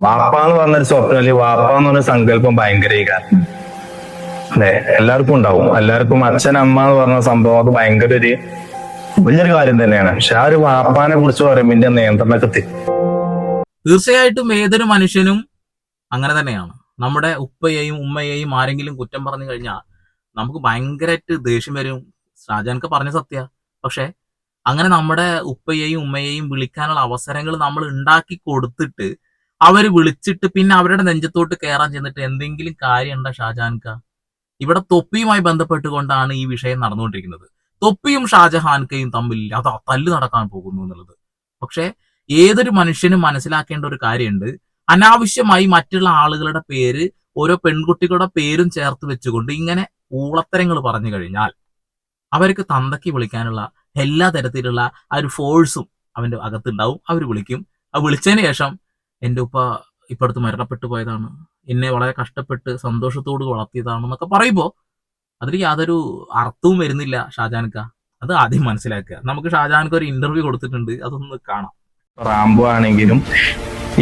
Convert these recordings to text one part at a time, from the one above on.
വാപ്പ എന്ന് പറഞ്ഞൊരു സ്വപ്നം അല്ലെങ്കിൽ വാപ്പ എന്ന് പറഞ്ഞ സങ്കല്പം ഭയങ്കര അല്ലെ? എല്ലാവർക്കും ഉണ്ടാവും. എല്ലാവർക്കും അച്ഛൻ അമ്മ എന്ന് പറഞ്ഞ സംഭവം അത് ഭയങ്കര ഒരു വലിയൊരു കാര്യം തന്നെയാണ്. പക്ഷെ ആ ഒരു വാപ്പാനെ കുറിച്ച് പറയുമ്പോൾ ഇതിന്റെ നിയന്ത്രണമൊക്കെ തീർച്ചയായിട്ടും ഏതൊരു മനുഷ്യനും അങ്ങനെ തന്നെയാണ്. നമ്മുടെ ഉപ്പയെയും ഉമ്മയെയും ആരെങ്കിലും കുറ്റം പറഞ്ഞു കഴിഞ്ഞാൽ നമുക്ക് ഭയങ്കരമായിട്ട് ദേഷ്യം വരും. ഷാജാനൊക്കെ പറഞ്ഞ സത്യ. പക്ഷെ അങ്ങനെ നമ്മുടെ ഉപ്പയെയും ഉമ്മയെയും വിളിക്കാനുള്ള അവസരങ്ങൾ നമ്മൾ ഉണ്ടാക്കി കൊടുത്തിട്ട് അവർ വിളിച്ചിട്ട് പിന്നെ അവരുടെ നെഞ്ചത്തോട്ട് കയറാൻ ചെന്നിട്ട് എന്തെങ്കിലും കാര്യമുണ്ടോ ഷാജഹാൻ ഷാജാൻക ഇവിടെ തൊപ്പിയുമായി ബന്ധപ്പെട്ടുകൊണ്ടാണ് ഈ വിഷയം നടന്നുകൊണ്ടിരിക്കുന്നത്. തൊപ്പിയും ഷാജഹാൻകയും തമ്മിൽ അത് തല്ല് നടക്കാൻ പോകുന്നു എന്നുള്ളത്. പക്ഷെ ഏതൊരു മനുഷ്യനും മനസ്സിലാക്കേണ്ട ഒരു കാര്യമുണ്ട്. അനാവശ്യമായി മറ്റുള്ള ആളുകളുടെ പേര് ഓരോ പെൺകുട്ടികളുടെ പേരും ചേർത്ത് വെച്ചുകൊണ്ട് ഇങ്ങനെ ഊളത്തരങ്ങൾ പറഞ്ഞു കഴിഞ്ഞാൽ അവർക്ക് തന്തയ്ക്ക് വിളിക്കാനുള്ള എല്ലാ തരത്തിലുള്ള ആ ഒരു ഫോഴ്സും അവന്റെ അകത്തുണ്ടാവും. അവർ വിളിക്കും. ആ വിളിച്ചതിന് ശേഷം എന്റെ ഉപ്പ ഇപ്പടുത്ത് മരണപ്പെട്ടു പോയതാണ്. എന്നെ വളരെ കഷ്ടപ്പെട്ട് സന്തോഷത്തോട് വളർത്തിയതാണെന്നൊക്കെ പറയുമ്പോൾ അതിന് യാതൊരു അർത്ഥവും വരുന്നില്ല ഷാജാൻക്ക. അത് ആദ്യം മനസ്സിലാക്കുക. നമുക്ക് ഷാജാൻക്ക് ഒരു ഇന്റർവ്യൂ കൊടുത്തിട്ടുണ്ട്. അതൊന്ന് കാണാം. റാംബോ ആണെങ്കിലും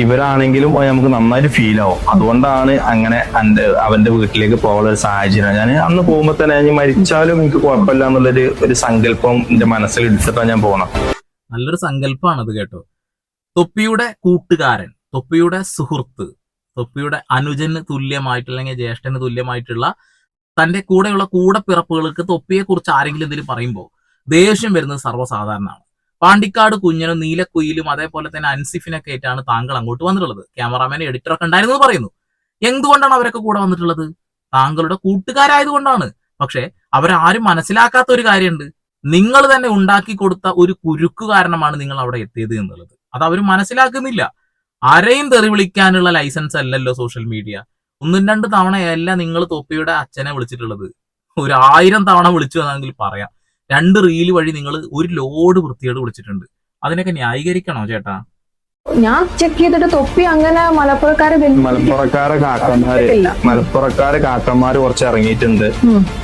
ഇവരാണെങ്കിലും നമുക്ക് നന്നായിട്ട് ഫീൽ ആവും. അതുകൊണ്ടാണ് അങ്ങനെ എന്റെ അവന്റെ വീട്ടിലേക്ക് പോകാനുള്ള ഒരു സാഹചര്യം. ഞാൻ അന്ന് പോകുമ്പോൾ തന്നെ ഞാൻ മരിച്ചാലും എനിക്ക് കുഴപ്പമില്ല എന്നുള്ളൊരു ഒരു സങ്കല്പം എന്റെ മനസ്സിൽ എടുത്തിട്ടാണ് ഞാൻ പോകണം നല്ലൊരു സങ്കല്പമാണ് അത് കേട്ടോ. തൊപ്പിയുടെ കൂട്ടുകാരൻ. തൊപ്പിയുടെ സുഹൃത്ത് തൊപ്പിയുടെ അനുജന് തുല്യമായിട്ട് അല്ലെങ്കിൽ ജ്യേഷ്ഠന് തുല്യമായിട്ടുള്ള തന്റെ കൂടെയുള്ള കൂടപ്പിറപ്പുകൾക്ക് തൊപ്പിയെ കുറിച്ച് ആരെങ്കിലും എന്തെങ്കിലും പറയുമ്പോൾ ദേഷ്യം വരുന്നത് സർവസാധാരണമാണ്. പാണ്ടിക്കാട് കുഞ്ഞനും നീലക്കുയിലും അതേപോലെ തന്നെ അൻസിഫിനൊക്കെ ആയിട്ടാണ് താങ്കൾ അങ്ങോട്ട് വന്നിട്ടുള്ളത്. ക്യാമറാമാൻ എഡിറ്ററൊക്കെ ഉണ്ടായിരുന്നു പറയുന്നു. എന്തുകൊണ്ടാണ് അവരൊക്കെ കൂടെ വന്നിട്ടുള്ളത്? താങ്കളുടെ കൂട്ടുകാരായതുകൊണ്ടാണ്. പക്ഷെ അവരാരും മനസ്സിലാക്കാത്ത ഒരു കാര്യമുണ്ട്. നിങ്ങൾ തന്നെ ഉണ്ടാക്കി കൊടുത്ത ഒരു കുരുക്ക് കാരണമാണ് നിങ്ങൾ അവിടെ എത്തിയത് എന്നുള്ളത്. അത് അവർ മനസ്സിലാക്കുന്നില്ല. ആരെയും തെറി വിളിക്കാനുള്ള ലൈസൻസ് അല്ലല്ലോ സോഷ്യൽ മീഡിയ ഒന്നും രണ്ട് തവണയല്ല നിങ്ങൾ തൊപ്പിയുടെ അച്ഛനെ വിളിച്ചിട്ടുള്ളത്. ഒരു ആയിരം തവണ വിളിച്ചു എന്നാണെങ്കിൽ പറയാം. രണ്ട് റീൽ വഴി നിങ്ങൾ ഒരു ലോഡ് വൃത്തിയോട് വിളിച്ചിട്ടുണ്ട്. അതിനൊക്കെ ന്യായീകരിക്കണോ ചേട്ടാ? ഞാൻ ചെക്ക് ചെയ്തിട്ട് തൊപ്പി അങ്ങനെ മലപ്പുറക്കാര് മലപ്പുറക്കാരെ കാക്കന്മാര്. മലപ്പുറക്കാരെ കാക്കന്മാര് കുറച്ച് ഇറങ്ങിയിട്ടുണ്ട്.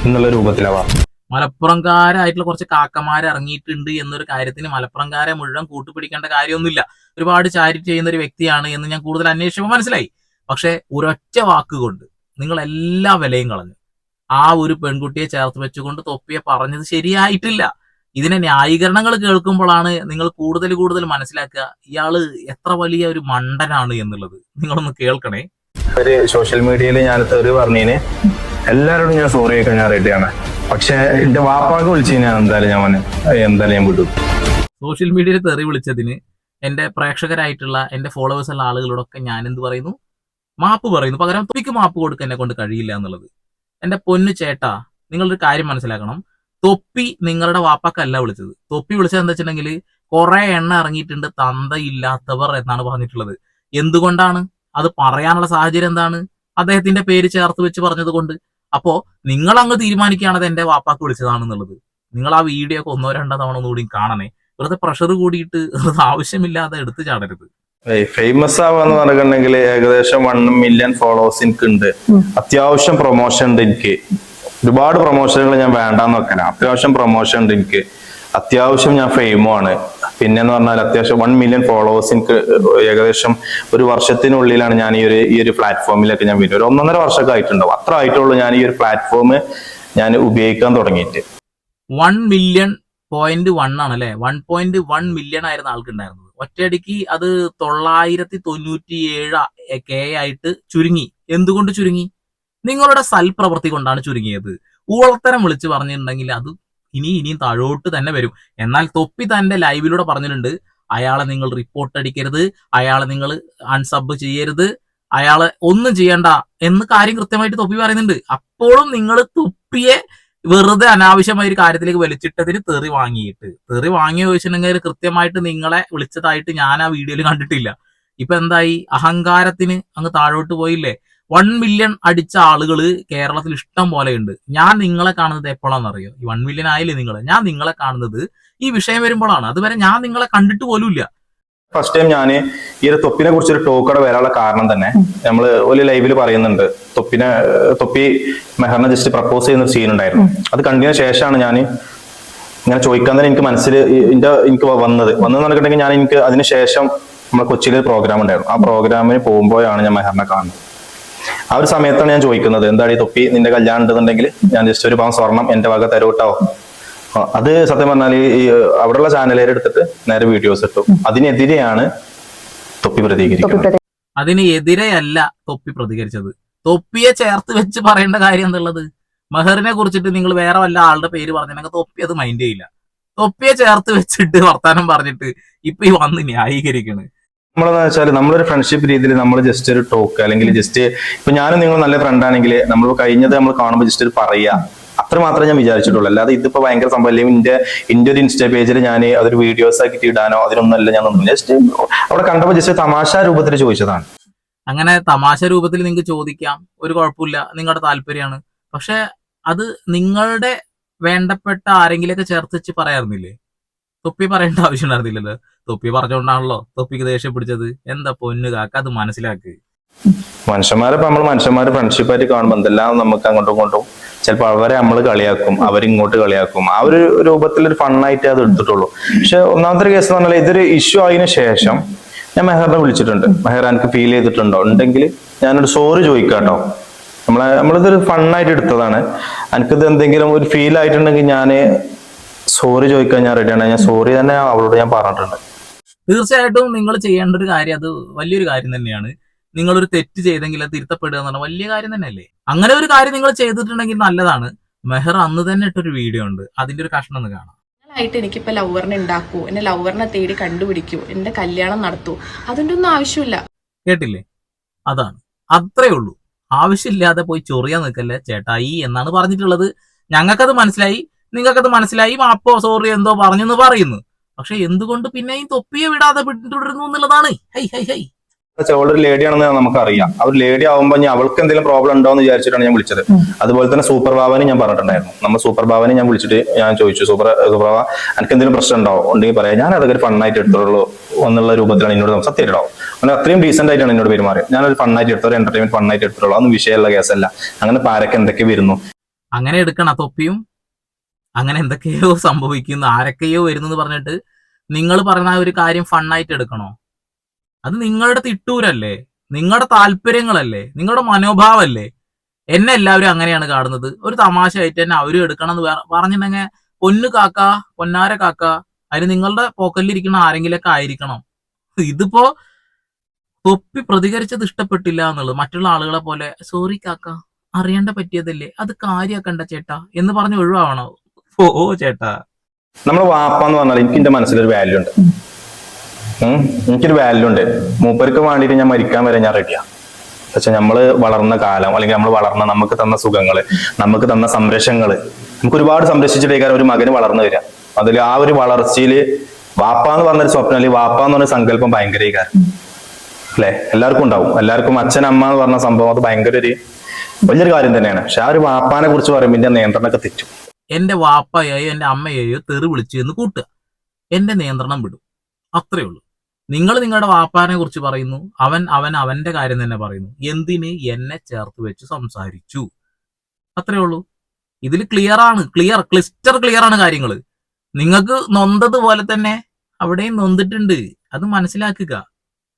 എന്നുള്ള രൂപത്തിലാവാ. മലപ്പുറംകാരായിട്ടുള്ള കുറച്ച് കാക്കമാർ ഇറങ്ങിയിട്ടുണ്ട് എന്നൊരു കാര്യത്തിന് മലപ്പുറംകാരെ മുഴുവൻ കൂട്ടുപിടിക്കേണ്ട കാര്യമൊന്നുമില്ല. ഒരുപാട് ചാരിറ്റി ചെയ്യുന്ന ഒരു വ്യക്തിയാണ് എന്ന് ഞാൻ കൂടുതൽ അന്വേഷിച്ചപ്പോൾ മനസ്സിലായി. പക്ഷെ ഒരൊറ്റ വാക്കുകൊണ്ട് നിങ്ങൾ എല്ലാ വിലയും കളഞ്ഞു. ആ ഒരു പെൺകുട്ടിയെ ചേർത്ത് വെച്ചുകൊണ്ട് തൊപ്പിയെ പറഞ്ഞത് ശരിയായിട്ടില്ല. ഇതിനെ ന്യായീകരണങ്ങൾ കേൾക്കുമ്പോഴാണ് നിങ്ങൾ കൂടുതൽ കൂടുതൽ മനസ്സിലാക്കുക ഇയാൾ എത്ര വലിയ ഒരു മണ്ടനാണ് എന്നുള്ളത്. നിങ്ങളൊന്ന് കേൾക്കണേ. ഒരു സോഷ്യൽ മീഡിയയിൽ ഞാൻ തെറി പറഞ്ഞതിന് എല്ലാവരോടും ഞാൻ സോറി കേൾക്കാൻ ഞാൻ റെഡിയാണ് പക്ഷെ എന്റെ വാപ്പാക്ക് വിളിച്ചു ഞാൻ എന്തായാലും ഞാൻ എന്തായാലും ഞാൻ വിടും. സോഷ്യൽ മീഡിയയിൽ തെറി വിളിച്ചതിന് എന്റെ പ്രേക്ഷകരായിട്ടുള്ള എന്റെ ഫോളോവേഴ്സ് ഉള്ള ആളുകളോടൊക്കെ ഞാൻ എന്ത് പറയുന്നു? മാപ്പ് പറയുന്നു. പകരം തൊപ്പിക്ക് മാപ്പ് കൊടുക്കാൻ എന്നെ കൊണ്ട് കഴിയില്ല എന്നുള്ളത്. എന്റെ പൊന്നു ചേട്ടാ നിങ്ങളൊരു കാര്യം മനസ്സിലാക്കണം. തൊപ്പി നിങ്ങളുടെ വാപ്പാക്കല്ല വിളിച്ചത്. തൊപ്പി വിളിച്ചത് എന്താ വെച്ചിട്ടുണ്ടെങ്കിൽ കുറെ എണ്ണ ഇറങ്ങിയിട്ടുണ്ട് തന്തയില്ലാത്തവർ എന്നാണ് പറഞ്ഞിട്ടുള്ളത്. എന്തുകൊണ്ടാണ്? അത് പറയാനുള്ള സാഹചര്യം എന്താണ്? അദ്ദേഹത്തിന്റെ പേര് ചേർത്ത് വെച്ച് പറഞ്ഞത് കൊണ്ട് അപ്പോ നിങ്ങൾ അങ്ങ് തീരുമാനിക്കുകയാണ് അത് എന്റെ വാപ്പാക്ക് വിളിച്ചതാണെന്നുള്ളത്. നിങ്ങൾ ആ വീഡിയോ ഒക്കെ ഒന്നോ രണ്ടോ തവണ ഒന്നുകൂടി കാണണേ. വെറുതെ പ്രഷർ കൂടിയിട്ട് വെറുതെ ആവശ്യമില്ലാതെ എടുത്തു ചാടരുത്. ഫേമസ് ആവാന്ന് പറഞ്ഞിട്ടുണ്ടെങ്കിൽ ഏകദേശം വൺ മില്യൺ ഫോളോവേഴ്സ് എനിക്ക് ഉണ്ട് അത്യാവശ്യം പ്രൊമോഷൻ ഉണ്ട് എനിക്ക്. ഒരുപാട് പ്രൊമോഷനുകൾ ഞാൻ വേണ്ടാന്ന് വെക്കണം അത്യാവശ്യം പ്രൊമോഷൻ ഉണ്ട് എനിക്ക്. അത്യാവശ്യം ഞാൻ ഫെയിമും ആണ്. പിന്നെന്ന് പറഞ്ഞാൽ അത്യാവശ്യം വൺ മില്യൺ ഫോളോവേഴ്സ് എനിക്ക് ഏകദേശം ഒരു വർഷത്തിനുള്ളിലാണ് ഞാൻ ഈ ഒരു ഈ ഒരു പ്ലാറ്റ്ഫോമിലൊക്കെ ഞാൻ വരുന്നത്. ഒരു ഒന്നൊന്നര വർഷമൊക്കെ ആയിട്ടുണ്ടാവും. അത്ര ആയിട്ടുള്ളൂ ഞാൻ ഈ ഒരു പ്ലാറ്റ്ഫോം ഞാൻ ഉപയോഗിക്കാൻ തുടങ്ങിയിട്ട്. വൺ മില്യൺ പോയിന്റ് വൺ ആണ് അല്ലെ? വൺ പോയിന്റ് വൺ മില്യൺ ആയിരുന്ന ആൾക്കുണ്ടായിരുന്നത്. ഒറ്റയടിക്ക് അത് തൊള്ളായിരത്തി തൊണ്ണൂറ്റി ഏഴ് കെ ആയിട്ട് ചുരുങ്ങി. എന്തുകൊണ്ട് ചുരുങ്ങി? നിങ്ങളുടെ സൽപ്രവൃത്തി കൊണ്ടാണ് ചുരുങ്ങിയത്. ഊളത്തരം വിളിച്ച് പറഞ്ഞിട്ടുണ്ടെങ്കിൽ അത് ഇനി ഇനിയും താഴോട്ട് തന്നെ വരും. എന്നാൽ തൊപ്പി തന്റെ ലൈവിലൂടെ പറഞ്ഞിട്ടുണ്ട് അയാളെ നിങ്ങൾ റിപ്പോർട്ട് അടിക്കരുത് അയാളെ നിങ്ങൾ അൺസബ് ചെയ്യരുത് അയാളെ ഒന്നും ചെയ്യണ്ട എന്ന് കാര്യം കൃത്യമായിട്ട് തൊപ്പി പറയുന്നുണ്ട്. അപ്പോഴും നിങ്ങൾ തൊപ്പിയെ വെറുതെ അനാവശ്യമായ ഒരു കാര്യത്തിലേക്ക് വലിച്ചിട്ടതിന് തെറി വാങ്ങിയിട്ട് തെറി വാങ്ങിയ ചോദിച്ചിട്ടുണ്ടെങ്കിൽ കൃത്യമായിട്ട് നിങ്ങളെ വിളിച്ചതായിട്ട് ഞാൻ ആ വീഡിയോയിൽ കണ്ടിട്ടില്ല. ഇപ്പൊ എന്തായി? അഹങ്കാരത്തിന് അങ്ങ് താഴോട്ട് പോയില്ലേ? വൺ മില്യൺ അടിച്ച ആളുകൾ കേരളത്തിൽ ഇഷ്ടം പോലെ ഉണ്ട് ഞാൻ നിങ്ങളെ കാണുന്നത് എപ്പോഴാണെന്നറിയോ? ഈ വൺ മില്യൺ ആയില്ലേ നിങ്ങൾ ഞാൻ നിങ്ങളെ കാണുന്നത് ഈ വിഷയം വരുമ്പോഴാണ്. അതുവരെ ഞാൻ നിങ്ങളെ കണ്ടിട്ട് പോലുമില്ല ഫസ്റ്റ് ടൈം ഞാൻ ഈ ഒരു തൊപ്പിനെ കുറിച്ച് ഒരു ടോക്കടെ വരാനുള്ള കാരണം തന്നെ നമ്മൾ ഒരു ലൈവിൽ പറയുന്നുണ്ട്. തൊപ്പിനെ തൊപ്പി മെഹറിനെ ജസ്റ്റ് പ്രപ്പോസ് ചെയ്യുന്ന ഒരു സീൻ ഉണ്ടായിരുന്നു അത് കണ്ടതിന് ശേഷമാണ് ഞാൻ ഇങ്ങനെ ചോദിക്കാൻ തന്നെ എനിക്ക് മനസ്സിൽ എന്റെ എനിക്ക് വന്നത്. വന്നെന്ന് പറഞ്ഞിട്ടുണ്ടെങ്കിൽ ഞാൻ എനിക്ക് അതിന് ശേഷം നമ്മളെ കൊച്ചിയിൽ ഒരു പ്രോഗ്രാം ഉണ്ടായിരുന്നു. ആ പ്രോഗ്രാമിന് പോകുമ്പോഴാണ് ഞാൻ മെഹറിനെ കാണുന്നത്. ആ ഒരു സമയത്താണ് ഞാൻ ചോദിക്കുന്നത്. എന്താണ് ഈ തൊപ്പി നിന്റെ കല്യാണം ഉണ്ടെന്നുണ്ടെങ്കിൽ ഞാൻ ജസ്റ്റ് ഒരു പാവം സ്വർണം എന്റെ വക തരൂട്ടോ അത് സത്യം പറഞ്ഞാൽ ഈ അവിടെയുള്ള ചാനലുകാർ എടുത്തിട്ട് നേരെ വീഡിയോസ് ഇട്ടു. അതിനെതിരെയാണ് തൊപ്പി പ്രതികരിക്കുന്നത്. അതിനെതിരെയല്ല തൊപ്പി പ്രതികരിച്ചത്. തൊപ്പിയെ ചേർത്ത് വെച്ച് പറയേണ്ട കാര്യം എന്തുള്ളത്? മെഹറിനെ കുറിച്ചിട്ട് നിങ്ങൾ വേറെ വല്ല ആളുടെ പേര് പറഞ്ഞിട്ടുണ്ടെങ്കിൽ തൊപ്പി അത് മൈൻഡ് ചെയ്യില്ല. തൊപ്പിയെ ചേർത്ത് വെച്ചിട്ട് വർത്താനം പറഞ്ഞിട്ട് ഇപ്പൊ ഈ വന്ന് ന്യായീകരിക്കണ്. നമ്മളെന്ന് വെച്ചാൽ നമ്മളൊരു ഫ്രണ്ട്ഷിപ്പ് രീതിയിൽ നമ്മൾ ജസ്റ്റ് ഒരു ടോക്ക് അല്ലെങ്കിൽ ജസ്റ്റ് ഇപ്പൊ ഞാനും നിങ്ങൾ നല്ല ഫ്രണ്ട് ആണെങ്കിൽ നമ്മൾ കഴിഞ്ഞത് നമ്മൾ കാണുമ്പോൾ ജസ്റ്റ് ഒരു പറയുക. അത്ര മാത്രമേ ഞാൻ വിചാരിച്ചിട്ടുള്ളൂ. അല്ലാതെ ഇതിപ്പോ ഭയങ്കര സംഭവം. അല്ലെങ്കിൽ എന്റെ എന്റെ ഒരു ഇൻസ്റ്റാ പേജിൽ ഞാൻ അതൊരു വീഡിയോസ് ആക്കിയിട്ട് ഇടാനോ അതിനൊന്നുമല്ല ഞാൻ ഒന്നും ജസ്റ്റ് അവിടെ കണ്ടപ്പോൾ ജസ്റ്റ് തമാശ രൂപത്തിൽ ചോദിച്ചതാണ്. അങ്ങനെ തമാശ രൂപത്തിൽ നിങ്ങൾക്ക് ചോദിക്കാം. ഒരു കുഴപ്പമില്ല. നിങ്ങളുടെ താല്പര്യമാണ്. പക്ഷെ അത് നിങ്ങളുടെ വേണ്ടപ്പെട്ട ആരെങ്കിലൊക്കെ ചേർത്ത് വെച്ച് പറയാറുന്നില്ലേ? തൊപ്പി പറയേണ്ട ആവശ്യം ഉണ്ടായിരുന്നില്ലല്ലോ. തൊപ്പി പറഞ്ഞുകൊണ്ടാണല്ലോ തൊപ്പിക്ക് ദേഷ്യം പിടിച്ചത്. എന്താ പൊന്നു കാക്ക അത് മനസ്സിലാക്ക്. മനുഷ്യന്മാരെ നമ്മൾ മനുഷ്യന്മാരെ ഫ്രണ്ട്ഷിപ്പ് ആയിട്ട് കാണുമ്പോൾ എന്തെല്ലാം നമുക്ക് അങ്ങോട്ടും ഇങ്ങോട്ടും ചിലപ്പോൾ അവരെ നമ്മൾ കളിയാക്കും അവരിങ്ങോട്ട് കളിയാക്കും. ആ ഒരു രൂപത്തിൽ ഒരു ഫണ്ണായിട്ട് അത് എടുത്തിട്ടുള്ളൂ. പക്ഷെ ഒന്നാമത്തെ കേസ് എന്ന് പറഞ്ഞാൽ ഇതൊരു ഇഷ്യൂ ആയതിനു ശേഷം ഞാൻ മെഹറിനെ വിളിച്ചിട്ടുണ്ട്. മെഹർ എനിക്ക് ഫീൽ ചെയ്തിട്ടുണ്ടോ? ഉണ്ടെങ്കിൽ ഞാനൊരു സോറി ചോദിക്കാട്ടോ. നമ്മളെ നമ്മളിതൊരു ഫണ്ണായിട്ട് എടുത്തതാണ്. എനിക്കിത് എന്തെങ്കിലും ഒരു ഫീൽ ആയിട്ടുണ്ടെങ്കിൽ ഞാൻ സോറി ചോദിക്കാൻ ഞാൻ റെഡിയാണ് ഞാൻ സോറി തന്നെ അവളോട് ഞാൻ പറഞ്ഞിട്ടുണ്ട്. തീർച്ചയായിട്ടും നിങ്ങൾ ചെയ്യേണ്ട ഒരു കാര്യം അത് വലിയൊരു കാര്യം തന്നെയാണ്. നിങ്ങളൊരു തെറ്റ് ചെയ്തെങ്കിൽ അത് തിരുത്തപ്പെടുക എന്ന് പറഞ്ഞാൽ വലിയ കാര്യം തന്നെയല്ലേ? അങ്ങനെ ഒരു കാര്യം നിങ്ങൾ ചെയ്തിട്ടുണ്ടെങ്കിൽ നല്ലതാണ്. മെഹർ അന്ന് തന്നെ ഇട്ടൊരു വീഡിയോ ഉണ്ട്. അതിന്റെ ഒരു കഷ്ണം ഒന്ന് കാണാം. ആയിട്ട് എനിക്കിപ്പോൾ ലവറിനെ ഉണ്ടാക്കൂ. എന്നെ ലവറിനെ തേടി കണ്ടുപിടിക്കൂ. എന്റെ കല്യാണം നടത്തൂ. അതിന്റെ ഒന്നും ആവശ്യമില്ല. കേട്ടില്ലേ? അതാണ്. അത്രേ ഉള്ളൂ. ആവശ്യമില്ലാതെ പോയി ചൊറിയാൻ നിൽക്കല്ലേ ചേട്ടായി എന്നാണ് പറഞ്ഞിട്ടുള്ളത്. ഞങ്ങൾക്കത് മനസ്സിലായി. നിങ്ങൾക്കത് മനസ്സിലായി. അപ്പോ സോറി എന്തോ പറഞ്ഞെന്ന് പറയുന്നു. പക്ഷെ എന്തുകൊണ്ട് പിന്നെയും തൊപ്പിയെ വിടാതെ പിന്തുടരുന്നു എന്നുള്ളതാണ്. Hi hi hi. അവളൊരു ലേഡി ആണെന്ന് നമുക്കറിയാം. ആ ഒരു ലേഡി ആവുമ്പോൾ ഞാൻ അവൾക്ക് എന്തെങ്കിലും പ്രോബ്ലം ഉണ്ടോ എന്ന് വിചാരിച്ചിട്ടാണ് ഞാൻ വിളിച്ചത്. അതുപോലെ തന്നെ സൂപ്പർ ബാബാനെ ഞാൻ പറഞ്ഞിട്ടുണ്ടായിരുന്നു. നമ്മൾ സൂപ്പർ ബാബാനെ ഞാൻ വിളിച്ചിട്ട് ഞാൻ ചോദിച്ചു സൂപ്പർ സൂപ്പർ ബാബ എനിക്ക് എന്തെങ്കിലും പ്രശ്നം ഉണ്ടോ? ഉണ്ടെങ്കിൽ പറയാം. ഞാൻ അതൊക്കെ ഒരു ഫണ്ണായിട്ട് എടുത്തോളൂ എന്നുള്ള രൂപത്തിലാണ് എന്നോട് സത്യം ഇടാവും അങ്ങനെ അത്രയും ഡീസെന്റ് ആയിട്ടാണ് എന്നോട് പെരുമാറിയത്. ഒരു ഫണ്ണായിട്ട് എടുത്തോ? എന്റർടൈൻമെന്റ് ഫണ്ണായിട്ട് എടുത്തോളൂ അതൊന്നും വിഷയമുള്ള കേസല്ല. അങ്ങനെ പാരൊക്കെ എന്തൊക്കെ വരുന്നു? അങ്ങനെ എടുക്കണം തൊപ്പിയും. അങ്ങനെ എന്തൊക്കെയോ സംഭവിക്കുന്നു. ആരൊക്കെയോ വരുന്നെന്ന് പറഞ്ഞിട്ട് നിങ്ങൾ ആ ഒരു കാര്യം ഫണ്ണായിട്ട് എടുക്കണോ? അത് നിങ്ങളുടെ തിട്ടൂരല്ലേ? നിങ്ങളുടെ താല്പര്യങ്ങളല്ലേ? നിങ്ങളുടെ മനോഭാവമല്ലേ എന്നെ എല്ലാവരും അങ്ങനെയാണ് കാണുന്നത്. ഒരു തമാശ ആയിട്ട് തന്നെ അവരും എടുക്കണം എന്ന് പറ- പറഞ്ഞിട്ടുണ്ടെങ്കിൽ പൊന്നു കാക്ക പൊന്നാര കാക്ക അതിന് നിങ്ങളുടെ പോക്കലിരിക്കുന്ന ആരെങ്കിലൊക്കെ ആയിരിക്കണം. ഇതിപ്പോ തൊപ്പി പ്രതികരിച്ചത് ഇഷ്ടപ്പെട്ടില്ല എന്നുള്ളത്. മറ്റുള്ള ആളുകളെ പോലെ സോറി കാക്ക അറിയേണ്ട പറ്റിയതല്ലേ? അത് കാര്യാക്കണ്ട ചേട്ടാ എന്ന് പറഞ്ഞ് ഒഴിവാവണോ. ഓ ചേട്ടാ. നമ്മളെ വാപ്പ എന്ന് പറഞ്ഞാൽ എനിക്ക് എന്റെ മനസ്സിലൊരു വാല്യൂ ഉണ്ട്. എനിക്കൊരു വാല്യൂ ഉണ്ട്. മൂപ്പർക്ക് വേണ്ടിയിട്ട് ഞാൻ മരിക്കാൻ വരെ ഞാൻ റെഡിയാ പക്ഷെ നമ്മൾ വളർന്ന കാലം അല്ലെങ്കിൽ നമ്മൾ വളർന്ന നമുക്ക് തന്ന സുഖങ്ങൾ നമുക്ക് തന്ന സംരക്ഷണങ്ങൾ നമുക്ക് ഒരുപാട് സംരക്ഷിച്ചിട്ടേക്കാരം ഒരു മകന് വളർന്നു വരിക അതിൽ ആ ഒരു വളർച്ചയിൽ വാപ്പ എന്ന് പറഞ്ഞൊരു സ്വപ്നം അല്ലെങ്കിൽ വാപ്പ എന്ന് പറഞ്ഞ സങ്കല്പം ഭയങ്കര അല്ലെ? എല്ലാവർക്കും ഉണ്ടാവും. എല്ലാവർക്കും അച്ഛൻ അമ്മ എന്ന് പറഞ്ഞ സംഭവം അത് ഭയങ്കര ഒരു വലിയൊരു കാര്യം തന്നെയാണ്. പക്ഷെ ആ ഒരു വാപ്പാനെ കുറിച്ച് പറയുമ്പോൾ നിയന്ത്രണമൊക്കെ തെറ്റും. എന്റെ വാപ്പയെയോ എന്റെ അമ്മയെയോ തെറി വിളിച്ചു എന്ന് കൂട്ടുക. എന്റെ നിയന്ത്രണം വിടും. അത്രയേ ഉള്ളൂ. നിങ്ങൾ നിങ്ങളുടെ വാപ്പാനെ കുറിച്ച് പറയുന്നു. അവൻ അവൻ അവന്റെ കാര്യം തന്നെ പറയുന്നു. എന്തിന് എന്നെ ചേർത്ത് വെച്ച് സംസാരിച്ചു? അത്രയേ ഉള്ളൂ. ഇതിൽ ക്ലിയർ ആണ്. ക്ലിയർ ക്ലിസ്റ്റർ ക്ലിയർ ആണ് കാര്യങ്ങൾ നിങ്ങൾക്ക് നൊന്തതുപോലെ തന്നെ അവിടെയും നൊന്തിട്ടുണ്ട്. അത് മനസ്സിലാക്കുക.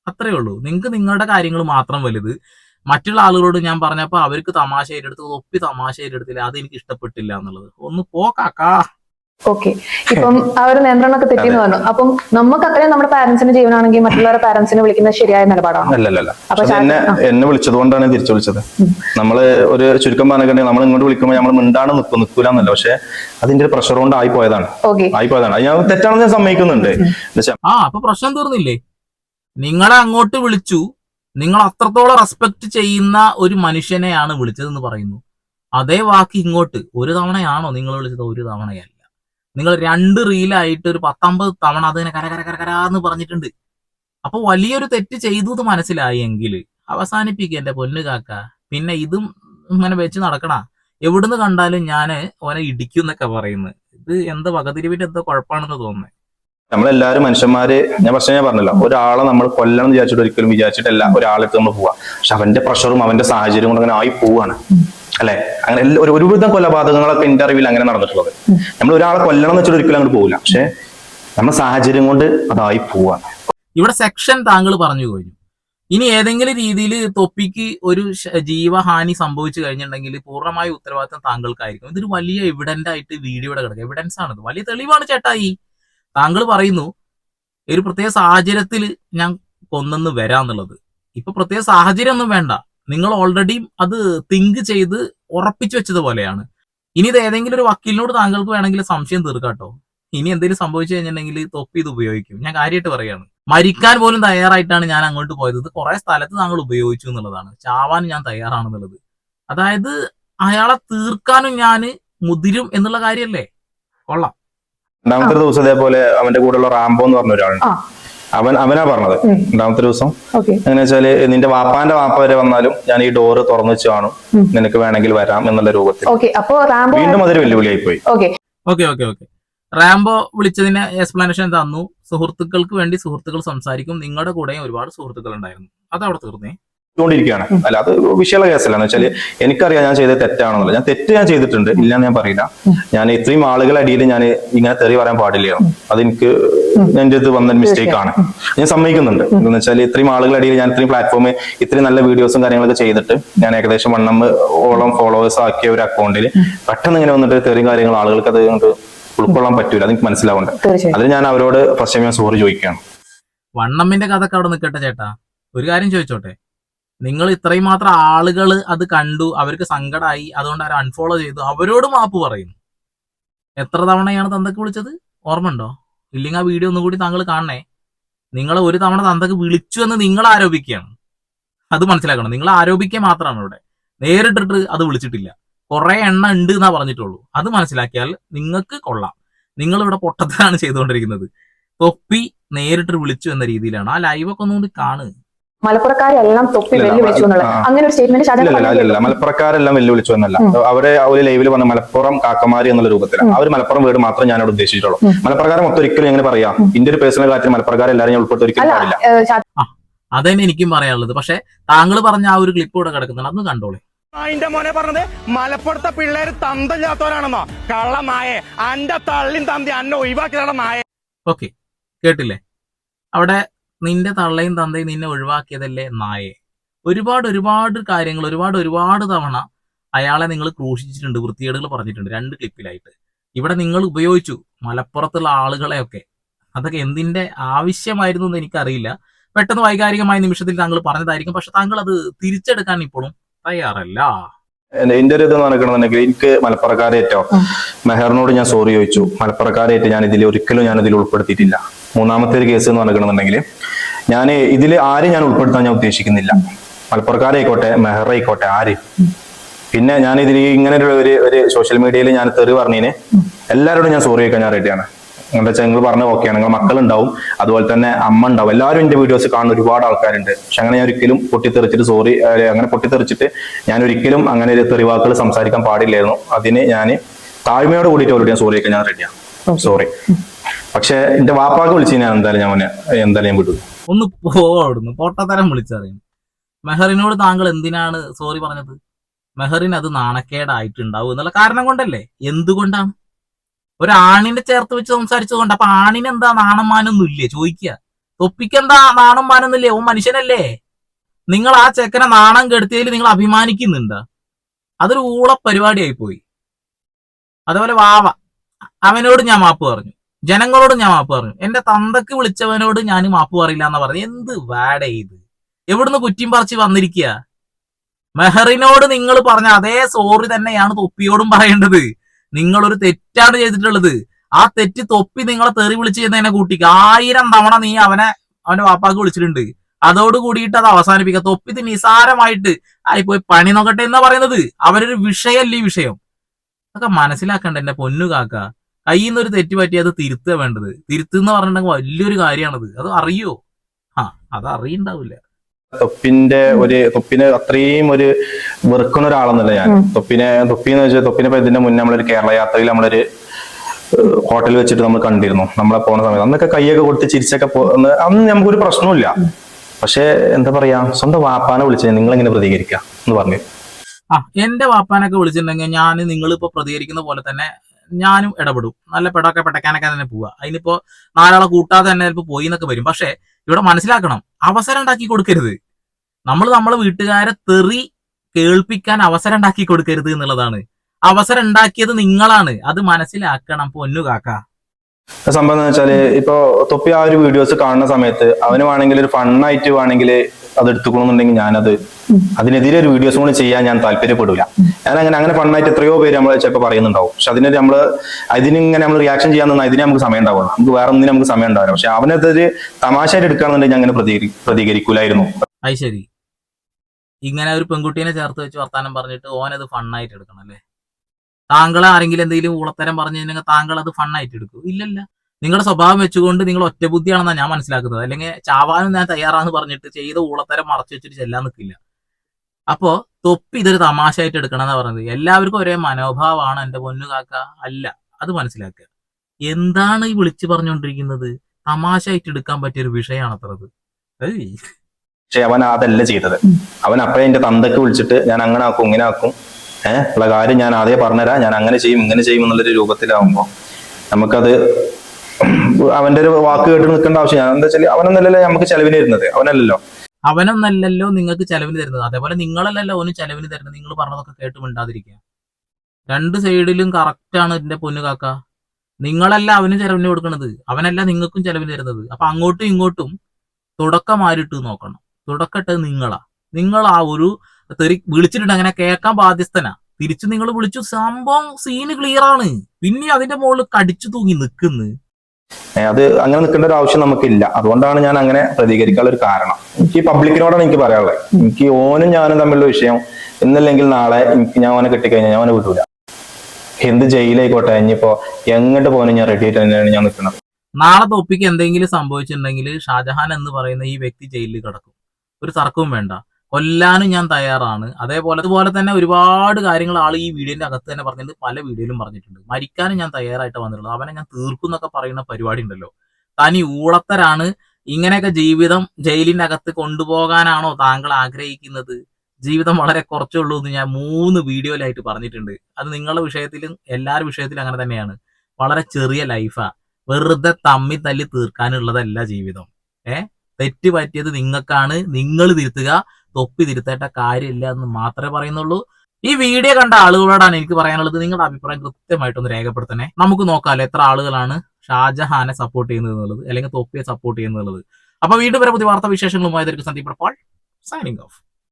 അത്രയേ ഉള്ളൂ. നിങ്ങൾക്ക് നിങ്ങളുടെ കാര്യങ്ങൾ മാത്രം വലുത്. മറ്റുള്ള ആളുകളോട് ഞാൻ പറഞ്ഞപ്പോ അവർക്ക് തമാശ ഏറ്റെടുത്ത് ഒപ്പി തമാശ ഏറ്റെടുത്തില്ല അത് എനിക്ക് ഇഷ്ടപ്പെട്ടില്ല എന്നുള്ളത്. ഒന്ന് പോക്കാക്കാ. കാക്കാ ഓക്കെ. ഇപ്പം ആ ഒരു നിയന്ത്രണമൊക്കെ തെറ്റിന്ന് പറഞ്ഞു അപ്പം നമുക്ക് അത്രയും നമ്മുടെ പാരന്റ്സിന് ജീവനാണെങ്കിൽ മറ്റുള്ളവരുടെ പാരന്റ്സിനെ വിളിക്കുന്ന ശരിയായ നിലപാടാണ്? അല്ലല്ല അപ്പൊ എന്നെ എന്നെ വിളിച്ചത് കൊണ്ടാണ് തിരിച്ചു വിളിച്ചത്. നമ്മൾ ഒരു ചുരുക്കം പറഞ്ഞിട്ടുണ്ടെങ്കിൽ നമ്മൾ ഇങ്ങോട്ട് വിളിക്കുമ്പോൾ നമ്മൾ മിണ്ടാണ് നിൽക്കും നിൽക്കൂല എന്നല്ല പക്ഷെ അതിന്റെ ഒരു പ്രഷർ കൊണ്ട് ആയി പോയതാണ് ഓക്കെ. ആയി പോയതാണ് ഞാൻ തെറ്റാണെന്ന് ഞാൻ സമ്മതിക്കുന്നുണ്ട്. ആ അപ്പൊ പ്രശ്നം തീർന്നില്ലേ? നിങ്ങളെ അങ്ങോട്ട് വിളിച്ചു നിങ്ങൾ അത്രത്തോളം റെസ്പെക്ട് ചെയ്യുന്ന ഒരു മനുഷ്യനെയാണ് വിളിച്ചതെന്ന് പറയുന്നു. അതേ വാക്ക് ഇങ്ങോട്ട്. ഒരു തവണയാണോ നിങ്ങൾ വിളിച്ചത്? ഒരു തവണയല്ല. നിങ്ങൾ രണ്ട് റീലായിട്ട് ഒരു പത്തമ്പത് തവണ അതിനെ കര കര കര കരാന്ന് പറഞ്ഞിട്ടുണ്ട്. അപ്പൊ വലിയൊരു തെറ്റ് ചെയ്തു എന്ന് മനസ്സിലായെങ്കിൽ അവസാനിപ്പിക്കുക എന്റെ പൊന്നു കാക്ക. പിന്നെ ഇതും ഇങ്ങനെ വെച്ച് നടക്കണ. എവിടുന്ന് കണ്ടാലും ഞാൻ ഓനെ ഇടിക്കും എന്നൊക്കെ പറയുന്നത് ഇത് എന്താ വകതിരിവിന്റെ എന്തോ കുഴപ്പമാണെന്ന് തോന്നുന്നത് നമ്മളെല്ലാരും മനുഷ്യന്മാര് ഞാൻ പക്ഷേ ഞാൻ പറഞ്ഞല്ലോ ഒരാളെ നമ്മൾ കൊല്ലണം എന്ന് വിചാരിച്ചിട്ട് ഒരിക്കലും വിചാരിച്ചിട്ടല്ല ഒരാളെടുത്ത് നമ്മൾ പോവാ. പക്ഷെ അവന്റെ പ്രഷറും അവന്റെ സാഹചര്യവും കൊണ്ട് അങ്ങനെ ആയി പോവാണ് അല്ലെ? അങ്ങനെ എല്ലാ- ഒരു ഒരുവിധം കൊലപാതകങ്ങളൊക്കെ എന്റെ അറിവിൽ അങ്ങനെ നടന്നിട്ടുള്ളത്. നമ്മൾ ഒരാളെ കൊല്ലണം എന്ന് വെച്ചിട്ട് ഒരിക്കലും അങ്ങോട്ട് പോകില്ല പക്ഷെ നമ്മുടെ സാഹചര്യം കൊണ്ട് അതായി പോവാണ്. ഇവിടെ സെക്ഷൻ താങ്കൾ പറഞ്ഞു കഴിഞ്ഞു. ഇനി ഏതെങ്കിലും രീതിയിൽ തൊപ്പിക്ക് ഒരു ജീവഹാനി സംഭവിച്ചു കഴിഞ്ഞിട്ടുണ്ടെങ്കിൽ പൂർണമായ ഉത്തരവാദിത്തം താങ്കൾക്കായിരിക്കും. ഇതൊരു വലിയ എവിഡന്റ് ആയിട്ട് വീഡിയോയുടെ കിടക്കുക. എവിഡൻസ് ആണിത്. വലിയ തെളിവാണ് ചേട്ടായി താങ്കൾ പറയുന്നു ഒരു പ്രത്യേക സാഹചര്യത്തിൽ ഞാൻ കൊന്നെന്ന് വരാന്നുള്ളത്. ഇപ്പൊ പ്രത്യേക സാഹചര്യം ഒന്നും വേണ്ട. നിങ്ങൾ ഓൾറെഡി അത് തിങ്ക് ചെയ്ത് ഉറപ്പിച്ചു വെച്ചതുപോലെയാണ് ഇനി ഇത് ഏതെങ്കിലും ഒരു വക്കീലിനോട് താങ്കൾക്ക് വേണമെങ്കിൽ സംശയം തീർക്കാട്ടോ ഇനി എന്തെങ്കിലും സംഭവിച്ചു കഴിഞ്ഞിട്ടുണ്ടെങ്കിൽ തൊപ്പി ഇത് ഉപയോഗിക്കും. ഞാൻ കാര്യമായിട്ട് പറയുകയാണ്. മരിക്കാൻ പോലും തയ്യാറായിട്ടാണ് ഞാൻ അങ്ങോട്ട് പോയത്. ഇത് കുറെ സ്ഥലത്ത് താങ്കൾ ഉപയോഗിച്ചു എന്നുള്ളതാണ്. ചാവാൻ ഞാൻ തയ്യാറാണെന്നുള്ളത്. അതായത് അയാളെ തീർക്കാനും ഞാൻ മുതിരും എന്നുള്ള കാര്യമല്ലേ? കൊള്ളാം. രണ്ടാമത്തെ ദിവസം ഇതേപോലെ അവന്റെ കൂടെയുള്ള റാംബോ എന്ന് പറഞ്ഞ ഒരാളുണ്ട്. ആ. അവൻ അവനാ പറഞ്ഞത് രണ്ടാമത്തെ ദിവസം. ഓക്കെ. എങ്ങനെ വെച്ചാൽ നിന്റെ വാപ്പാന്റെ വാപ്പ വരെ വന്നാലും ഞാൻ ഈ ഡോറ് തുറന്നു വെച്ച് കാണും. നിനക്ക് വേണമെങ്കിൽ വരാം എന്നുള്ള രൂപത്തിൽ. ഓക്കെ. അപ്പോ റാംബോ വീണ്ടും അതൊരു വെല്ലുവിളിയായി പോയി okay. Okay okay okay. Rambo വിളിച്ചതിന് എക്സ്പ്ലനേഷൻ തന്നു. സുഹൃത്തുക്കൾക്ക് വേണ്ടി സുഹൃത്തുക്കൾ സംസാരിക്കും. നിങ്ങളുടെ കൂടെയും ഒരുപാട് സുഹൃത്തുക്കൾ ഉണ്ടായിരുന്നു. അത് അവിടെ തീർന്നേ. ണ്ടിരിക്കുകയാണ് അല്ല അത് വിഷയമുള്ള കേസല്ല എന്ന് വെച്ചാൽ എനിക്കറിയാം ഞാൻ ചെയ്തത് തെറ്റാണെന്നുള്ളത്. ഞാൻ തെറ്റ് ഞാൻ ചെയ്തിട്ടുണ്ട്. ഇല്ലാന്ന് ഞാൻ പറയില്ല. ഞാൻ ഇത്രയും ആളുകളുടെ അടിയിൽ ഞാൻ ഇങ്ങനെ തെറി പറയാൻ പാടില്ലായിരുന്നു അതെനിക്ക് എന്റെ ഇത് വന്ന മിസ്റ്റേക്ക് ആണ്. ഞാൻ സമ്മതിക്കുന്നുണ്ട്. എന്ന് വെച്ചാൽ ഇത്രയും ആളുകളുടെ അടിയിൽ ഞാൻ ഇത്രയും പ്ലാറ്റ്ഫോമിൽ ഇത്രയും നല്ല വീഡിയോസും കാര്യങ്ങളൊക്കെ ചെയ്തിട്ട് ഞാൻ ഏകദേശം വണ്ണം ഓളം ഫോളോവേഴ്സ് ആക്കിയ ഒരു അക്കൗണ്ടിൽ പെട്ടെന്ന് ഇങ്ങനെ വന്നിട്ട് തെറിയും കാര്യങ്ങൾ ആളുകൾക്ക് അത് ഉൾക്കൊള്ളാൻ പറ്റൂല. അതെനിക്ക് മനസ്സിലാവുന്നുണ്ട്. അതിന് അതിൽ ഞാൻ അവരോട് ഫസ്റ്റ് ടൈം ഞാൻ സോറി ചോദിക്കുകയാണ്. വണ്ണമ്മിന്റെ കഥ അവിടെ നിൽക്കട്ടെ ചേട്ടാ. ഒരു കാര്യം ചോദിച്ചോട്ടെ? നിങ്ങൾ ഇത്രയും മാത്രം ആളുകൾ അത് കണ്ടു അവർക്ക് സങ്കടമായി അതുകൊണ്ട് അവർ അൺഫോളോ ചെയ്തു. അവരോട് മാപ്പ് പറയുന്നു എത്ര തവണയാണ് തന്തക്ക് വിളിച്ചത്? ഓർമ്മ ഉണ്ടോ ഇല്ലെങ്കിൽ ആ വീഡിയോ ഒന്നുകൂടി താങ്കൾ കാണണേ. നിങ്ങൾ ഒരു തവണ തന്തക്ക് വിളിച്ചു എന്ന് നിങ്ങൾ ആരോപിക്കുകയാണ്. അത് മനസ്സിലാക്കണം. നിങ്ങൾ ആരോപിക്കുക മാത്രമാണ് ഇവിടെ. നേരിട്ടിട്ട് അത് വിളിച്ചിട്ടില്ല. കുറെ എണ്ണ ഉണ്ട് എന്നാ പറഞ്ഞിട്ടുള്ളൂ. അത് മനസ്സിലാക്കിയാൽ നിങ്ങൾക്ക് കൊള്ളാം. നിങ്ങൾ ഇവിടെ പൊട്ടത്തിലാണ് ചെയ്തുകൊണ്ടിരിക്കുന്നത്. തൊപ്പി നേരിട്ട് വിളിച്ചു എന്ന രീതിയിലാണ്. ആ ലൈവൊക്കെ ഒന്നുകൂടി കാണുക. മലപ്പുറക്കാരെല്ലാം തൊപ്പി വെല്ലുവിളിച്ചു എന്നുള്ളത്. അങ്ങനെ ഒരു സ്റ്റേറ്റ്മെന്റ് മലപ്പുറക്കാരെല്ലാം വെല്ലുവിളിച്ചു എന്നല്ല. അവരെ ഒരു ലൈവിൽ വന്ന മലപ്പുറം കാക്കമാരി എന്നുള്ള രൂപത്തിലാണ്. ആ ഒരു മലപ്പുറം വീട് മാത്രം ഞാൻ അവിടെ ഉദ്ദേശിച്ചിട്ടുള്ളൂ. മലപ്പുറക്കാരെ മൊത്തം ഒരിക്കലും എങ്ങനെ പറയാം. ഇന്ത്യ ഒരു പേഴ്സണൽ കാര്യത്തിൽ ഞാൻ ഉൾപ്പെട്ട് ഒരിക്കലും പാടില്ല ഏഹ്, ഷാ- അതന്നെ എനിക്കും പറയാനുള്ളത്. പക്ഷെ താങ്കൾ പറഞ്ഞ ആ ഒരു ക്ലിപ്പ് ഇവിടെ കിടക്കുന്നുണ്ട്. അന്ന് കണ്ടോളെ. അതിന്റെ മോനെ പറഞ്ഞത് മലപ്പുറത്തെ പിള്ളേര് തന്തല്ലാത്തവരാണെന്നോ കള്ള നായെ അന്റെ തള്ളിൻ തന്തി അന്നെ ഒഴിവാക്കിയതാണ് നായ ഓക്കെ കേട്ടില്ലേ? അവിടെ നിന്റെ തള്ളയും തന്തയും നിന്നെ ഒഴിവാക്കിയതല്ലേ നായെ? ഒരുപാട് ഒരുപാട് കാര്യങ്ങൾ ഒരുപാട് ഒരുപാട് തവണ അയാളെ നിങ്ങൾ ക്രൂശിച്ചിട്ടുണ്ട് വൃത്തികേടുകൾ പറഞ്ഞിട്ടുണ്ട് രണ്ട് ക്ലിപ്പിലായിട്ട്. ഇവിടെ നിങ്ങൾ ഉപയോഗിച്ചു മലപ്പുറത്തുള്ള ആളുകളെയൊക്കെ. അതൊക്കെ എന്തിന്റെ ആവശ്യമായിരുന്നു എന്ന് എനിക്കറിയില്ല. പെട്ടെന്ന് വൈകാരികമായ നിമിഷത്തിൽ താങ്കൾ പറഞ്ഞതായിരിക്കും. പക്ഷെ താങ്കൾ അത് തിരിച്ചെടുക്കാൻ ഇപ്പോഴും തയ്യാറല്ല. എന്റെ എന്റെ ഒരു ഇത് നടക്കണമെന്നുണ്ടെങ്കിൽ എനിക്ക് മലപ്പുറക്കാരേറ്റോ മെഹറിനോട് ഞാൻ സോറി ചോദിച്ചു. മലപ്പുറക്കാരേറ്റ് ഞാൻ ഇതിൽ ഒരിക്കലും ഞാൻ ഇതിൽ ഉൾപ്പെടുത്തിയിട്ടില്ല. മൂന്നാമത്തെ ഒരു കേസ് എന്ന് നടക്കണമെന്നുണ്ടെങ്കിൽ ഞാൻ ഇതിൽ ആരും ഞാൻ ഉൾപ്പെടുത്താൻ ഞാൻ ഉദ്ദേശിക്കുന്നില്ല. മലപ്പുറക്കാരായിക്കോട്ടെ മെഹറായിക്കോട്ടെ ആര്. പിന്നെ ഞാൻ ഇതിൽ ഇങ്ങനെ ഒരു ഒരു- സോഷ്യൽ മീഡിയയിൽ ഞാൻ തെറി പറഞ്ഞതിന് എല്ലാവരോടും ഞാൻ സോറി ചോദിക്കാൻ ഞാൻ റെഡിയാണ് എന്താ വെച്ചാൽ നിങ്ങൾ പറഞ്ഞ ഓക്കെയാണ് നിങ്ങൾ മക്കളുണ്ടാവും. അതുപോലെ തന്നെ അമ്മ ഉണ്ടാവും. എല്ലാവരും എന്റെ വീഡിയോസ് കാണുന്ന ഒരുപാട് ആൾക്കാരുണ്ട്. പക്ഷെ അങ്ങനെ ഞാൻ ഒരിക്കലും പൊട്ടിത്തെറിച്ചിട്ട് സോറി അങ്ങനെ പൊട്ടിത്തെറിച്ചിട്ട് ഞാൻ ഒരിക്കലും അങ്ങനെ ഒരു തെറിവാക്കുകൾ സംസാരിക്കാൻ പാടില്ലായിരുന്നു. അതിന് ഞാൻ താഴ്മയോട് കൂടിയിട്ട് അവരോട് ഞാൻ സോറി ചോദിക്കാൻ ഞാൻ റെഡിയാണ് സോറി പക്ഷെ എന്റെ വാപ്പാക്ക് വിളിച്ചു ഞാൻ എന്തായാലും ഞാൻ അവനെ എന്തായാലും ഞാൻ വിട്ടു ഒന്ന് പോവാടുന്നു പൊട്ടത്തരം വിളിച്ചറിയും. മെഹറിനോട് താങ്കൾ എന്തിനാണ് സോറി പറഞ്ഞത്? മെഹറിന് അത് നാണക്കേടായിട്ടുണ്ടാവും എന്നുള്ള കാരണം കൊണ്ടല്ലേ? എന്തുകൊണ്ടാണ്? ഒരാണിനെ ചേർത്ത് വെച്ച് സംസാരിച്ചത് കൊണ്ട് അപ്പൊ ആണിന് എന്താ നാണം മാനൊന്നും ഇല്ലേ? ചോദിക്കുക. തൊപ്പിക്കെന്താ നാണം മാനൊന്നുമില്ലേ? ഓ മനുഷ്യനല്ലേ. നിങ്ങൾ ആ ചെക്കനെ നാണം കെടുത്തിയതിൽ നിങ്ങൾ അഭിമാനിക്കുന്നുണ്ട്. അതൊരു ഊള പരിപാടിയായി പോയി. അതുപോലെ വാവ. അവനോട് ഞാൻ മാപ്പ് പറഞ്ഞു. ജനങ്ങളോട് ഞാൻ മാപ്പ് പറഞ്ഞു. എന്റെ തന്തക്ക് വിളിച്ചവനോട് ഞാൻ മാപ്പ് പറയില്ല എന്ന് പറഞ്ഞു എന്ത് വാടേ ഇത്? എവിടുന്ന് കുറ്റിയും പറിച്ച് വന്നിരിക്കുക മെഹറിനോട് നിങ്ങൾ പറഞ്ഞ അതേ സോറി തന്നെയാണ് തൊപ്പിയോടും പറയേണ്ടത്. നിങ്ങളൊരു തെറ്റാണ് ചെയ്തിട്ടുള്ളത്. ആ തെറ്റ് തൊപ്പി നിങ്ങളെ തെറി വിളിച്ച് ചെയ്യുന്നതിനെ കൂട്ടിക്ക്. ആയിരം തവണ നീ അവനെ അവന്റെ വാപ്പാക്ക് വിളിച്ചിട്ടുണ്ട്. അതോട് കൂടിയിട്ട് അത് അവസാനിപ്പിക്കുക തൊപ്പി നിസാരമായിട്ട് ആയിപ്പോയി പണി നോക്കട്ടെ എന്നാ പറയുന്നത്. അവരൊരു വിഷയമല്ല ഈ വിഷയം. അതൊക്കെ മനസ്സിലാക്കണ്ട എന്റെ പൊന്നു കാക്ക. കയ്യിൽ നിന്ന് ഒരു തെറ്റ് പറ്റി അത് തിരുത്തുക വേണ്ടത്. തിരുത്തുന്ന പറഞ്ഞിട്ടുണ്ടെങ്കിൽ വലിയൊരു കാര്യമാണത് അത് അറിയോ? ആ അത് അറിയണ്ടാവില്ല തൊപ്പിന്റെ ഒരു തൊപ്പിന് അത്രയും ഒരു വെറുക്കുന്ന ഒരാളെന്നല്ല ഞാൻ. തൊപ്പിനെ തൊപ്പി എന്ന് വെച്ചാൽ തൊപ്പിനെ ഇപ്പൊ ഇതിന്റെ മുന്നേ നമ്മളൊരു കേരള യാത്രയിൽ നമ്മളൊരു ഹോട്ടലിൽ വെച്ചിട്ട് നമ്മൾ കണ്ടിരുന്നു. നമ്മളെ പോണ സമയത്ത്. അന്നൊക്കെ കൈയൊക്കെ കൊടുത്ത് ചിരിച്ചൊക്കെ പോന്ന് അന്ന് അന്ന് നമുക്കൊരു പ്രശ്നമില്ല പക്ഷെ എന്താ പറയാ സ്വന്തം വാപ്പാനെ വിളിച്ചത് നിങ്ങൾ എങ്ങനെ പ്രതികരിക്കുക എന്ന് പറഞ്ഞു. ആ എന്റെ വാപ്പാനൊക്കെ വിളിച്ചിട്ടുണ്ടെങ്കിൽ ഞാൻ നിങ്ങളിപ്പോ പ്രതികരിക്കുന്ന പോലെ തന്നെ ഞാനും ഇടപെടും. നല്ല പെടൊക്കെ പെട്ടക്കാനൊക്കെ തന്നെ പോവുക അതിനിപ്പോ നാലാളെ കൂട്ടാതെ തന്നെ ഇപ്പൊ പോയി എന്നൊക്കെ വരും. പക്ഷെ ഇവിടെ മനസ്സിലാക്കണം അവസരം ഉണ്ടാക്കി കൊടുക്കരുത്. നമ്മൾ നമ്മളെ വീട്ടുകാരെ തെറി കേൾപ്പിക്കാൻ അവസരം ഉണ്ടാക്കി കൊടുക്കരുത് എന്നുള്ളതാണ്. അവസരം ഉണ്ടാക്കിയത് നിങ്ങളാണ്. അത് മനസ്സിലാക്കണം പൊന്നു കാക്ക സംഭവം എന്ന് വെച്ചാൽ ഇപ്പൊ തൊപ്പി ആ ഒരു വീഡിയോസ് കാണുന്ന സമയത്ത് അവന് വേണമെങ്കിൽ ഒരു ഫണ്ണായിട്ട് വേണമെങ്കിൽ അത് എടുത്തുക്കണമെന്നുണ്ടെങ്കിൽ ഞാനത് അതിനെതിരെ ഒരു വീഡിയോസ് കൂടി ചെയ്യാൻ ഞാൻ താല്പര്യപ്പെടില്ല ഞാൻ അങ്ങനെ അങ്ങനെ ഫണ്ണായിട്ട് എത്രയോ പേര് നമ്മൾ ചിലപ്പോൾ പറയുന്നുണ്ടാവും. പക്ഷെ അതിനെ നമ്മൾ അതിനിങ്ങനെ നമ്മൾ റിയാക്ഷൻ ചെയ്യാൻ നിന്നാൽ അതിനെ നമുക്ക് സമയം ഉണ്ടാവണം നമുക്ക് വേറെ ഒന്നിനും നമുക്ക് സമയം ഉണ്ടാവില്ല. പക്ഷെ അവനതൊരു തമാശയായിട്ട് എടുക്കുകയാണെന്നുണ്ടെങ്കിൽ ഞാൻ അങ്ങനെ പ്രതികരി പ്രതികരിക്കൂലായിരുന്നു. ശരി. ഇങ്ങനെ ഒരു പെൺകുട്ടീനെ ചേർത്ത് വെച്ച് വർത്താനം പറഞ്ഞിട്ട് ഓനത് ഫണ്ണായിട്ട് എടുക്കണം അല്ലേ? താങ്കളെ ആരെങ്കിലും എന്തെങ്കിലും ഊളത്തരം പറഞ്ഞു കഴിഞ്ഞാൽ താങ്കൾ അത് ഫണ്ണായിട്ട് എടുക്കും. ഇല്ലല്ല. നിങ്ങളുടെ സ്വഭാവം വെച്ചുകൊണ്ട് നിങ്ങൾ ഒറ്റ ഒറ്റബുദ്ധിയാണെന്നാണ് ഞാൻ മനസ്സിലാക്കുന്നത്. അല്ലെങ്കിൽ ചാവാനും ഞാൻ തയ്യാറാന്ന് പറഞ്ഞിട്ട് ചെയ്ത ഊളത്തരം മറച്ചു വെച്ചിട്ട് ചെല്ലാൻ നിൽക്കില്ല അപ്പോ തൊപ്പി ഇതൊരു തമാശയായിട്ട് എടുക്കണം എന്നാ പറഞ്ഞത്. എല്ലാവർക്കും ഒരേ മനോഭാവമാണ് എന്റെ പൊന്നു കാക്ക. അല്ല അത് മനസ്സിലാക്കുക. എന്താണ് ഈ വിളിച്ചു പറഞ്ഞുകൊണ്ടിരിക്കുന്നത് തമാശയായിട്ട് എടുക്കാൻ പറ്റിയ ഒരു വിഷയമാണ് അത്രത് പക്ഷെ അവൻ അതല്ല ചെയ്തത്. അവൻ അപ്പഴേ എന്റെ തന്തക്ക് വിളിച്ചിട്ട് ഞാൻ അങ്ങനെ ആക്കും ഇങ്ങനെ ആക്കും. ഏഹ് ഉള്ള കാര്യം ഞാൻ ആദ്യം പറഞ്ഞുതരാം. ഞാൻ അങ്ങനെ ചെയ്യും ഇങ്ങനെ ചെയ്യും എന്നുള്ളൊരു രൂപത്തിലാവുമ്പോ നമുക്കത് അവന്റെ ഒരു വാക്ക് കേട്ട് നിൽക്കേണ്ട ആവശ്യം. ഞാൻ എന്താ വെച്ചാൽ അവനൊന്നല്ലല്ലോ നമുക്ക് ചെലവിന് തരുന്നത്. അവനല്ലല്ലോ. അവനൊന്നല്ലല്ലോ നിങ്ങൾക്ക് ചെലവിന് തരുന്നത്. അതേപോലെ നിങ്ങളല്ലല്ലോ ഒന്ന് ചെലവിന് തരുന്നത്. നിങ്ങൾ പറഞ്ഞതൊക്കെ കേട്ട് മിണ്ടാതിരിക്കുക. രണ്ട് സൈഡിലും കറക്റ്റ് ആണ് എന്റെ പൊന്നു കാക്ക. നിങ്ങളല്ല അവന് ചെലവിന് കൊടുക്കുന്നത് അവനല്ല നിങ്ങൾക്കും ചെലവിന് തരുന്നത്. അപ്പൊ അങ്ങോട്ടും ഇങ്ങോട്ടും തുടക്കമാരിട്ട് നോക്കണം. തുടക്കട്ട് നിങ്ങളാ. നിങ്ങൾ ആ ഒരു തെറി വിളിച്ചിട്ടുണ്ട് അങ്ങനെ കേൾക്കാൻ ബാധ്യസ്ഥനാ. തിരിച്ചു നിങ്ങൾ വിളിച്ചു സംഭവം സീന് ക്ലിയർ ആണ്. പിന്നെ അതിന്റെ മുകളിൽ കടിച്ചു തൂങ്ങി നിൽക്കുന്നു. അത് അങ്ങനെ നിൽക്കേണ്ട ഒരു ആവശ്യം നമുക്കില്ല. അതുകൊണ്ടാണ് ഞാൻ അങ്ങനെ പ്രതികരിക്കാനുള്ള ഒരു കാരണം. എനിക്ക് പബ്ലിക്കിനോടാണ് എനിക്ക് പറയാനുള്ളത്. എനിക്ക് ഓനും ഞാനും തമ്മിലുള്ള വിഷയം എന്നല്ലെങ്കിൽ നാളെ എനിക്ക് ഞാൻ ഓനെ കിട്ടിക്കഴിഞ്ഞാൽ ഞാൻ അവനെ വിട്ടൂല എന്ത് ജയിലായിക്കോട്ടെ ഇനിയിപ്പോ എങ്ങോട്ട് പോകാനും ഞാൻ റെഡി ആയിട്ട് തന്നെയാണ് ഞാൻ നിൽക്കുന്നത്. നാളെ തൊപ്പിക്ക് എന്തെങ്കിലും സംഭവിച്ചിട്ടുണ്ടെങ്കിൽ ഷാജഹാൻ എന്ന് പറയുന്ന ഈ വ്യക്തി ജയിലിൽ കിടക്കും. ഒരു തർക്കവും വേണ്ട. കൊല്ലാനും ഞാൻ തയ്യാറാണ്. അതേപോലെ അതുപോലെ തന്നെ ഒരുപാട് കാര്യങ്ങൾ ആൾ ഈ വീഡിയോന്റെ അകത്ത് തന്നെ പറഞ്ഞിട്ടുണ്ട്. പല വീഡിയോയിലും പറഞ്ഞിട്ടുണ്ട്. മരിക്കാനും ഞാൻ തയ്യാറായിട്ട് വന്നിട്ടുള്ളത്. അവനെ ഞാൻ തീർക്കും എന്നൊക്കെ പറയുന്ന പരിപാടി ഉണ്ടല്ലോ. തനി ഊളത്തരാണ്. ഇങ്ങനെയൊക്കെ ജീവിതം ജയിലിന്റെ അകത്ത് കൊണ്ടുപോകാനാണോ താങ്കൾ ആഗ്രഹിക്കുന്നത്? ജീവിതം വളരെ കുറച്ചേ ഉള്ളൂ എന്ന് ഞാൻ മൂന്ന് വീഡിയോയിലായിട്ട് പറഞ്ഞിട്ടുണ്ട്. അത് നിങ്ങളുടെ വിഷയത്തിലും എല്ലാവരുടെ വിഷയത്തിലും അങ്ങനെ തന്നെയാണ്. വളരെ ചെറിയ ലൈഫാ വെറുതെ തമ്മി തല്ലി തീർക്കാനുള്ളതല്ല ജീവിതം. ഏ? തെറ്റ് പറ്റിയത് നിങ്ങൾക്കാണ്. നിങ്ങൾ തിരുത്തുക. തൊപ്പി തിരുത്തേണ്ട കാര്യമില്ല എന്ന് മാത്രമേ പറയുന്നുള്ളൂ. ഈ വീഡിയോ കണ്ട ആളുകളോടാണ് എനിക്ക് പറയാനുള്ളത്. നിങ്ങളുടെ അഭിപ്രായം കൃത്യമായിട്ടൊന്ന് രേഖപ്പെടുത്തണേ. നമുക്ക് നോക്കാമല്ലോ എത്ര ആളുകളാണ് ഷാജഹാനെ സപ്പോർട്ട് ചെയ്യുന്നത് എന്നുള്ളത് അല്ലെങ്കിൽ തൊപ്പിയെ സപ്പോർട്ട് ചെയ്യുന്നത് അപ്പൊ വീണ്ടും വരെ പുതിയ വാർത്താ വിശേഷങ്ങളുമായി സന്ദീപ് സൈനിങ് ഓഫ്